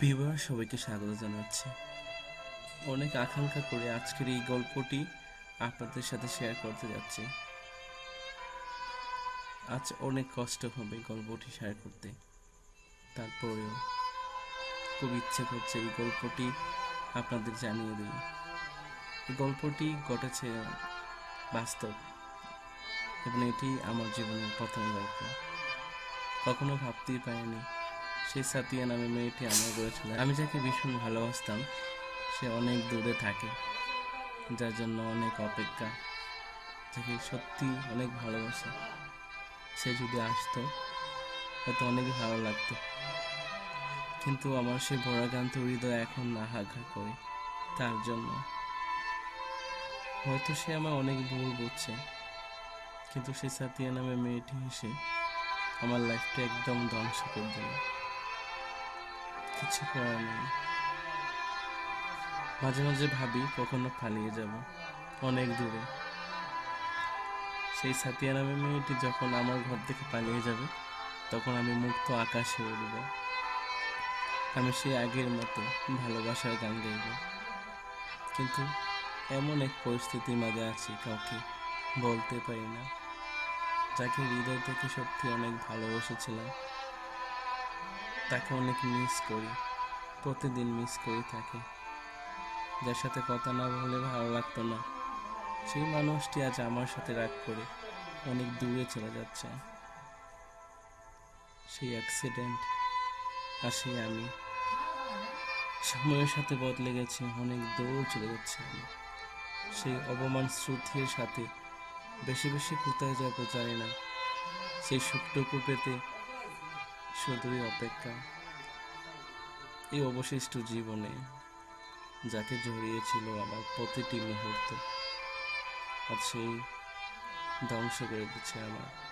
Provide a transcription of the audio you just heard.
Viewer সবাইকে স্বাগত জানাচ্ছি। অনেক আকাঙ্ক্ষা করে আজকের এই গল্পটি আপনাদের সাথে শেয়ার করতে যাচ্ছি। আজ অনেক কষ্ট হবে গল্পটি শেয়ার করতে। তারপরেও খুব ইচ্ছে করছে এই গল্পটি আপনাদের জানিয়ে দিই। গল্পটি ঘটেছে বাস্তব এবং এটি আমার জীবনের প্রথম গল্প। কখনো ভাবতেই পারিনি সেই সাতিয়া নামে মেয়েটি আমার গড়েছিল আমি যাকে ভীষণ ভালোবাসতাম, সে অনেক দূরে থাকে। যার জন্য অনেক অপেক্ষা। যাকে সত্যি অনেক ভালোবাসে। সে যদি আসতো, হয়তো অনেক ভালো লাগতো। কিন্তু আমার সে ভরাগান্ত হৃদয় এখন না হাঘা করে। তার জন্য। হয়তো সে আমার অনেক ভুল বুঝছে। কিন্তু সে সাতিয়া নামে মেয়েটি এসে আমার লাইফটা একদম ধ্বংস করে দিল। কিছু করার নেই। মাঝে মাঝে ভাবি কখনো পালিয়ে যাব, অনেক দূরে। সেই সাতিয়া নামে মেয়েটি যখন আমার ঘর থেকে পালিয়ে যাবে, তখন আমি মুক্ত আকাশে উড়ব। আমি সেই আগের মতো ভালোবাসার গান গাইব। কিন্তু এমন এক পরিস্থিতির মাঝে আছি, কাউকে বলতে পারি না। যাকে হৃদয় থেকে সত্যি অনেক ভালোবেসেছিলাম তাকে অনেক মিস করি, প্রতিদিন মিস করি তাকে। যার সাথে কথা না বলে ভালো লাগতো না। সেই মানুষটি আজ আমার সাথে রাগ করে অনেক দূরে চলে যাচ্ছে। সেই অ্যাক্সিডেন্ট আর সেই আমি। সময়ের সাথে বদলে গেছে, অনেক দূর চলে যাচ্ছে আমি। সেই অপমান শ্রুতির সাথে বেশি বেশি কোথায় যাব জানি না। সেই সুখটুকু পেতে শুধুই অপেক্ষা। এই অবশিষ্ট জীবনে যাকে জড়িয়েছিল আমার প্রতিটি মুহূর্ত, আজ সেই ধ্বংস করে দিচ্ছে আমার